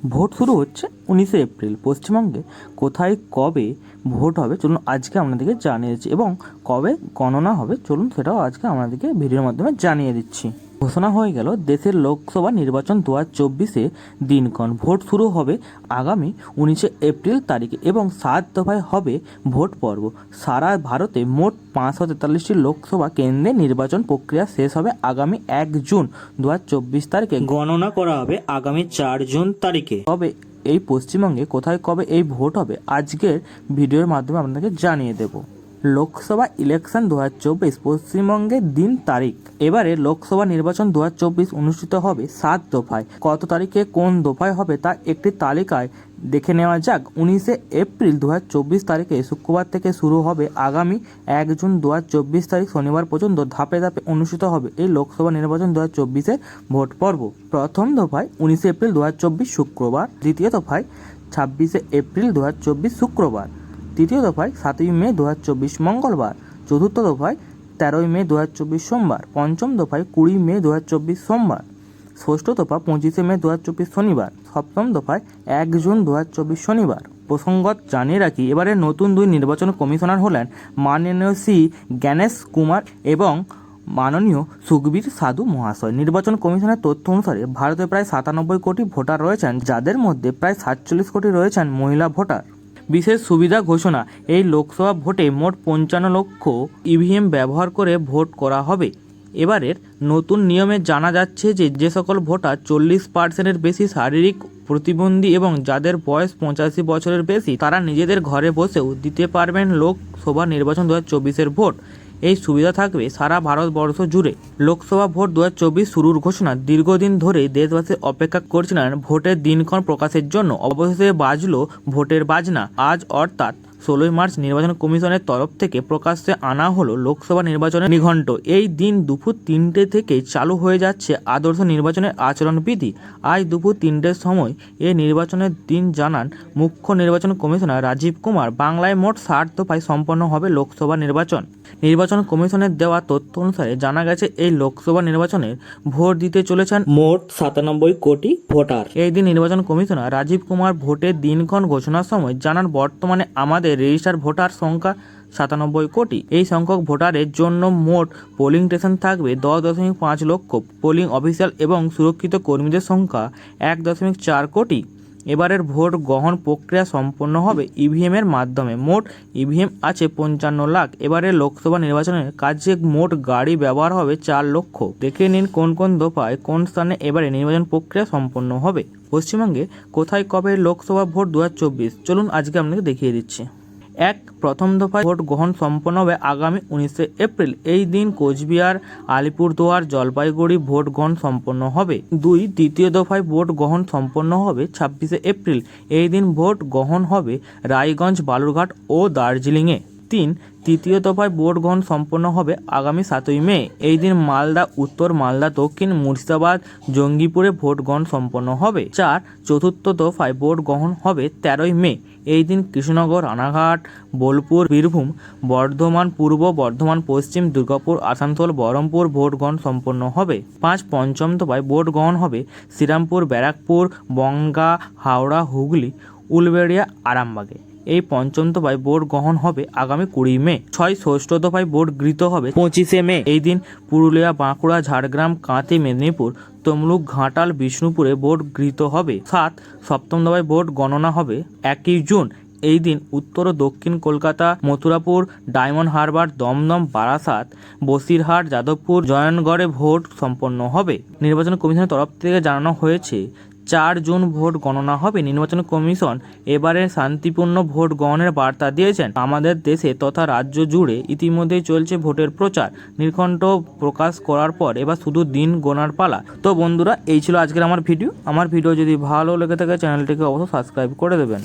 Vote শুরু হচ্ছে উনিশে এপ্রিল। পশ্চিমবঙ্গে কোথায় কবে ভোট হবে চলুন আজকে আপনাদেরকে জানিয়ে দিচ্ছি এবং কবে গণনা হবে চলুন সেটাও আজকে আপনাদেরকে ভিডিওর মাধ্যমে জানিয়ে দিচ্ছি। ঘোষণা হয়ে গেল দেশের লোকসভা নির্বাচন দু হাজার চব্বিশে দিনক্ষণ ভোট শুরু হবে আগামী উনিশে এপ্রিল তারিখে এবং সাত দফায় হবে ভোট পর্ব। সারা ভারতে মোট পাঁচশো তেতাল্লিশটি লোকসভা কেন্দ্রে নির্বাচন প্রক্রিয়া শেষ হবে আগামী এক জুন দু হাজার চব্বিশ তারিখে। গণনা করা হবে আগামী চার জুন তারিখে। তবে এই পশ্চিমবঙ্গে কোথায় কবে এই ভোট হবে আজকের ভিডিওর মাধ্যমে আপনাদেরকে জানিয়ে দেব। লোকসভা ইলেকশন দু হাজার চব্বিশ পশ্চিমবঙ্গের দিন তারিখ। এবারে লোকসভা নির্বাচন দু হাজার চব্বিশ অনুষ্ঠিত হবে সাত দফায়। কত তারিখে কোন দফায় হবে তা একটি তালিকায় দেখে নেওয়া যাক। উনিশে এপ্রিল দু হাজার চব্বিশ তারিখে শুক্রবার থেকে শুরু হবে আগামী এক জুন দু হাজার চব্বিশ তারিখ শনিবার পর্যন্ত ধাপে ধাপে অনুষ্ঠিত হবে এই লোকসভা নির্বাচন দু হাজার ভোট পর্ব। প্রথম দফায় উনিশে এপ্রিল দু হাজার চব্বিশ শুক্রবার, দ্বিতীয় দফায় ছাব্বিশে এপ্রিল দু হাজার চব্বিশ শুক্রবার। তৃতীয় দফায় সাতই মে দু হাজার চব্বিশ মঙ্গলবার, চতুর্থ দফায় তেরোই মে দু হাজার চব্বিশ সোমবার, পঞ্চম দফায় কুড়ি মে দু হাজার চব্বিশ সোমবার, ষষ্ঠ দফা পঁচিশে মে দু হাজার চব্বিশ শনিবার, সপ্তম দফায় এক জুন দু হাজার চব্বিশ শনিবার। প্রসঙ্গত জানিয়ে রাখি, এবারে নতুন দুই নির্বাচন কমিশনার হলেন মাননীয় সি জ্ঞানেশ কুমার এবং মাননীয় সুখবীর সাধু মহাশয়। নির্বাচন কমিশনের তথ্য অনুসারে, ভারতে প্রায় সাতানব্বই কোটি ভোটার রয়েছেন, যাদের মধ্যে প্রায় সাতচল্লিশ কোটি রয়েছেন মহিলা ভোটার। বিশেষ সুবিধা ঘোষণা, এই লোকসভা ভোটে মোট পঞ্চান্ন লক্ষ ইভিএম ব্যবহার করে ভোট করা হবে। এবারের নতুন নিয়মে জানা যাচ্ছে যে যে সকল ভোটার চল্লিশ পার্সেন্টের বেশি শারীরিক প্রতিবন্ধী এবং যাদের বয়স পঁচাশি বছরের বেশি, তারা নিজেদের ঘরে বসেও দিতে পারবেন লোকসভা নির্বাচন দু হাজার ভোট। এই সুবিধা থাকবে সারা ভারতবর্ষ জুড়ে। লোকসভা ভোট দু শুরুর ঘোষণা দীর্ঘদিন ধরে দেশবাসী অপেক্ষা করছিলেন ভোটের দিনক্ষণ প্রকাশের জন্য। অবশেষে বাজলো ভোটের বাজনা। আজ অর্থাৎ ষোলোই মার্চ নির্বাচন কমিশনের তরফ থেকে প্রকাশ্যে আনা হলো লোকসভা নির্বাচনের নিঘণ্ট। এই দিন দুপুর তিনটে থেকে চালু হয়ে যাচ্ছে আদর্শ নির্বাচনের আচরণবিধি। আজ দুপুর তিনটের সময় এই নির্বাচনের দিন জানান মুখ্য নির্বাচন কমিশনার রাজীব কুমার। বাংলায় মোট ষাট দফায় সম্পন্ন হবে লোকসভা নির্বাচন। নির্বাচন কমিশনের দেওয়া তথ্য অনুসারে জানা গেছে এই লোকসভা নির্বাচনের ভোট দিতে চলেছেন মোট সাতানব্বই কোটি ভোটার। এই দিন নির্বাচন কমিশনার রাজীব কুমার ভোটের দিনক্ষণ ঘোষণার সময় জানান বর্তমানে আমাদের রেজিস্টার ভোটার সংখ্যা সাতানব্বই কোটি। এই সংখ্যক ভোটারের জন্য মোট পোলিং স্টেশন থাকবে দশ দশমিক পাঁচ লক্ষ। পোলিং অফিসিয়াল এবং সুরক্ষিত কর্মীদের সংখ্যা এক দশমিক চার কোটি। এবারের ভোট গ্রহণ প্রক্রিয়া সম্পন্ন হবে ইভিএমের মাধ্যমে। মোট ইভিএম আছে পঞ্চান্ন লাখ। এবারের লোকসভা নির্বাচনের কাজে মোট গাড়ি ব্যবহার হবে চার লক্ষ। দেখে নিন কোন কোন দফায় কোন স্থানে এবারে নির্বাচন প্রক্রিয়া সম্পন্ন হবে। পশ্চিমবঙ্গে কোথায় কবে লোকসভা ভোট দু হাজার চব্বিশ? চলুন আজকে আপনাকে দেখিয়ে দিচ্ছি। এক প্রথম দফায় ভোট গ্রহণ সম্পন্ন হবে আগামী উনিশে এপ্রিল। এই দিন কোচবিহার, আলিপুরদুয়ার, জলপাইগুড়ি ভোট গ্রহণ সম্পন্ন হবে। দুই দ্বিতীয় দফায় ভোট গ্রহণ সম্পন্ন হবে ছাব্বিশে এপ্রিল। এই দিন ভোট গ্রহণ হবে রায়গঞ্জ, বালুরঘাট ও দার্জিলিংয়ে। তিন তৃতীয় দফায় ভোট গ্রহণ সম্পন্ন হবে আগামী সাতই মে। এই দিন মালদা, উত্তর মালদা, দক্ষিণ মুর্শিদাবাদ, জঙ্গিপুরে ভোট গ্রহণ সম্পন্ন হবে। চার চতুর্থ দফায় ভোট গ্রহণ হবে তেরোই মে। এই দিন কৃষ্ণনগর, রানাঘাট, বোলপুর, বীরভূম, বর্ধমান পূর্ব, বর্ধমান পশ্চিম, দুর্গাপুর, আসানসোল, বহরমপুর ভোট গ্রহণ সম্পন্ন হবে। পাঁচ পঞ্চম দফায় ভোট গ্রহণ হবে শ্রীরামপুর, ব্যারাকপুর, বঙ্গা, হাওড়া, হুগলি, উলবেড়িয়া, আরামবাগে। এই পঞ্চম দফায় ভোট গ্রহণ হবে আগামী কুড়ি মে। ছয় ষষ্ঠ দফায় ভোট গৃহীত হবে পঁচিশে মে। এই দিন পুরুলিয়া, বাঁকুড়া, ঝাড়গ্রাম, কাঁথি, মেদিনীপুর, তমলুক, ঘাটাল, বিষ্ণুপুরে ভোট গৃহীত হবে। সাত সপ্তম দফায় ভোট গণনা হবে একই জুন। এই দিন উত্তর ও দক্ষিণ কলকাতা, মথুরাপুর, ডায়মন্ড হারবার, দমদম, বারাসাত, বসিরহাট, যাদবপুর, জয়নগড়ে ভোট সম্পন্ন হবে। নির্বাচন কমিশনের তরফ থেকে জানানো হয়েছে চার জুন ভোট গণনা হবে। নির্বাচন কমিশন এবারে শান্তিপূর্ণ ভোট গ্রহণের বার্তা দিয়েছেন। আমাদের দেশে তথা রাজ্য জুড়ে ইতিমধ্যেই চলছে ভোটের প্রচার। নির্ঘণ্ট প্রকাশ করার পর এবার শুধু দিন গোনার পালা। তো বন্ধুরা, এই ছিল আজকের আমার ভিডিও। আমার ভিডিও যদি ভালো লেগে থাকে, চ্যানেলটিকে অবশ্যই সাবস্ক্রাইব করে দেবেন।